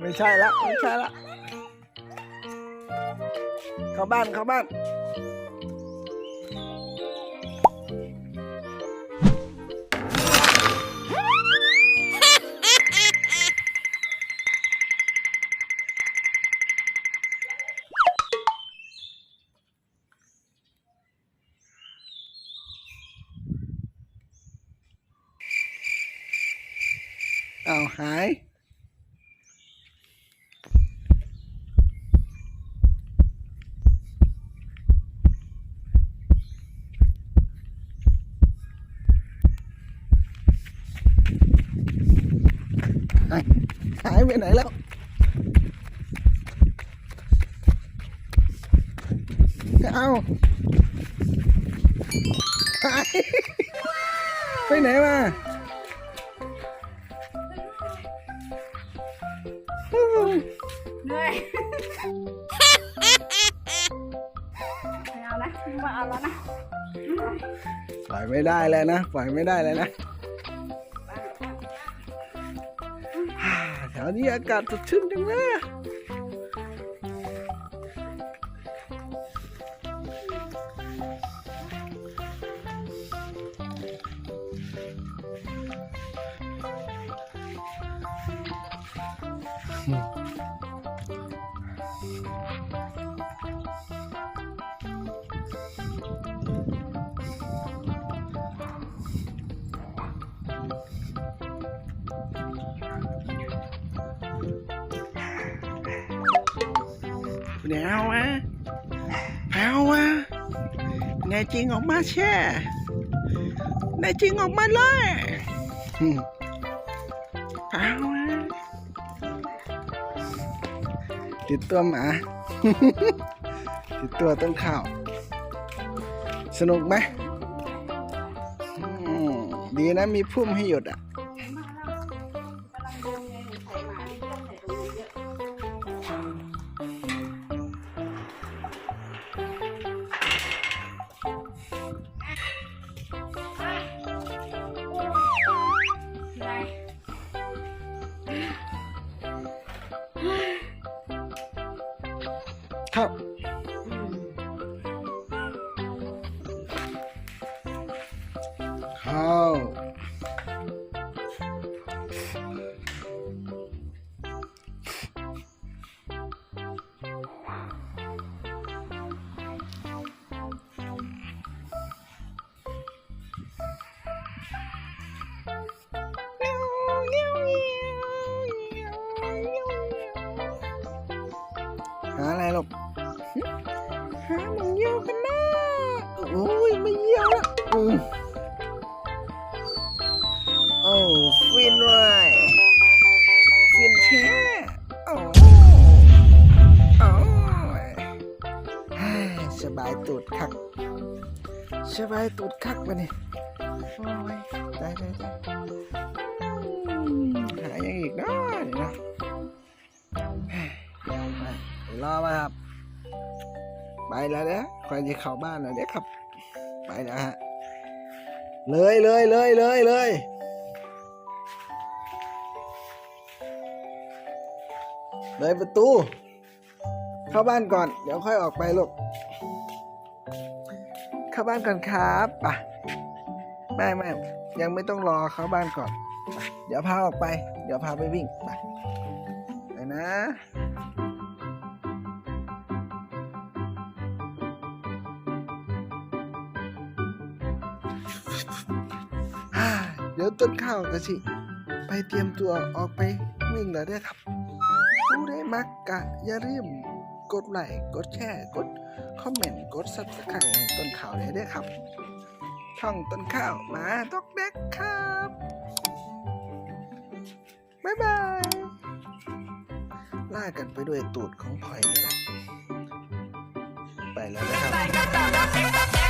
ไม่ใช่ละ ไม่ใช่ละ เข้าบ้าน เข้าบ้าน เอาวหายหายห ไปไหนแล้วเอาหายไปไหนมาเหนื่อยไม่เอานะไมาเอาแล้วนะปล่อยไม่ได้แล้วนะปล่อยไม่ได้แล้วนะแถวนี้อากาศสดชื่นจังเลยอะ แนววะแนววะแน่จริงออกมาแช่แน่จริงออกมาเลยอืมเอาวะติดตัวหมา ติดตัวต้นข้าว สนุกไหมอืมดีนะมีพุ่มให้หยุดอะ ครับเข้ โอ้ยไม่เยี่ยวละอืมโอ้ฟินเลยฟินแท้โอ้โอ้ยเฮ้ยสบายตูดคักสบายตูดคักไปนี่โอ้ยได้ได้ได้อืมหาอย่างอีกเนาะเดี๋ยวนะไปรอมาครับ ไปแล้วนะใครจะเข้าบ้านแล้วเดี๋ยวครับ ไปนะฮะ เลยเลยเลยเลยเลยเลยประตู เข้าบ้านก่อน เดี๋ยวค่อยออกไปลูกเข้าบ้านก่อนครับไป่ะไม่ไม่ยังไม่ต้องรอเข้าบ้านก่อน เดี๋ยวพาออกไป เดี๋ยวพาไปวิ่งไปไปนะ เดี๋ยวต้นข้าวกะสิ ไปเตรียมตัวออกไปวิ่งแล้วด้ครับผู้ได้มักกะอย่าลืมกดไลค์กดแชร์กดคอมเมนต์กดซับสไครต์ให้ต้นข่าวเลยเด้อครับ ช่องต้นข้าวมาตอกแดกครับ บ๊ายบายล่ากันไปด้วยตูดของพลอยนี่แหละไปแล้วนะครับ